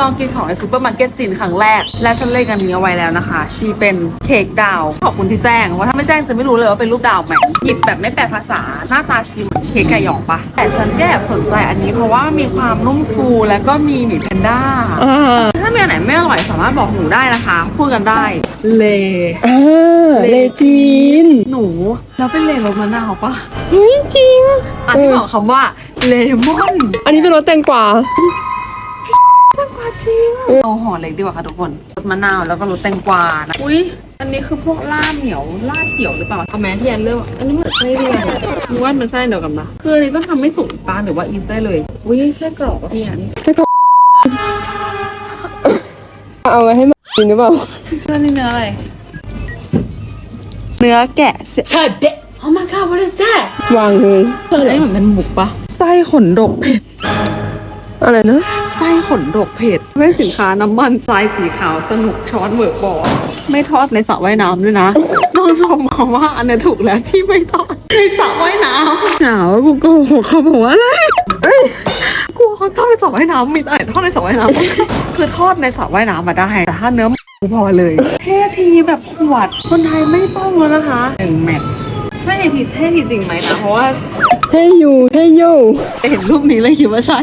ลองกินของในซูเปอร์มาร์เก็ตจีนครั้งแรก และฉันเล่นกันนี้เอาไว้แล้วนะคะ ชีเป็นเค้กดาว ขอบคุณที่แจ้งว่าถ้าไม่แจ้งจะไม่รู้เลยว่าเป็นรูปดาวไหมหยิบแบบไม่แปลภาษา หน้าตาชีเหมือนเค้กไก่หยองปะแต่ฉันก็แอบสนใจอันนี้เพราะว่ามีความนุ่มฟูและก็มีหมี่แพนด้าอ่าถ้ามีอันไหนไม่อร่อยสามารถบอกหนูได้นะคะ พูดกันได้เลอ่าเลจีน หนูแล้วเป็นเลรสมะนาวปะเฮ้ยจริงอันที่บอกคำว่าเลมอน อันนี้เป็นรสแตงกวา จริง เอาห่อเล็กดีกว่าค่ะทุกคนรสมะนาวแล้วก็รสแตงกวานะ อุ้ยอันนี้คือพวกลาบเหนียวลาบเขียวหรือเปล่าเอาแม้พี่แอนเลือกอันนี้เหมือนไส้เดือนมึงว่ามันไส้เดียวกันปะคืออันนี้ต้องทำไม่สุกปะหรือว่าอีสได้เลย อุ้ยไส้กรอกอะพี่แอนเอาไว้ให้มันกินหรือเปล่าเพื่อนนี่เนื้ออะไร เนื้อแกะเสีย Oh my god, what is that? วางเลยอันนี้เหมือนเป็นหมูปะไส้ขนดกเผ็ด อะไรนะไส้ขนดกเผ็ดไม่สินค้าน้ำมันทรายสีขาวสนุกช้อนเวิร์กบอร์ไม่ทอดในสระว่ายน้ำด้วยนะ ต้องชมเขาว่าอันนี้ถูกแล้วที่ไม่ทอดในสระว่ายน้ำหนาวกูโกหกเขาบอกว่าอะไรเอ้ยกูเขาทอดในสระว่ายน้ำมีแต่ทอดในสระว่ายน้ำคือทอดในสระว่ายน้ำมาได้ แต่ถ้าเนื้อหมูพอเลยเท่ทีแบบขวดคนไทยไม่ต้องแล้วนะคะหนึ่งแมทใช่ทีเท่ทีจริงไหมนะเพราะว่าให้ยูให้โยเห็นรูปนี้เลยคิดว่าใช่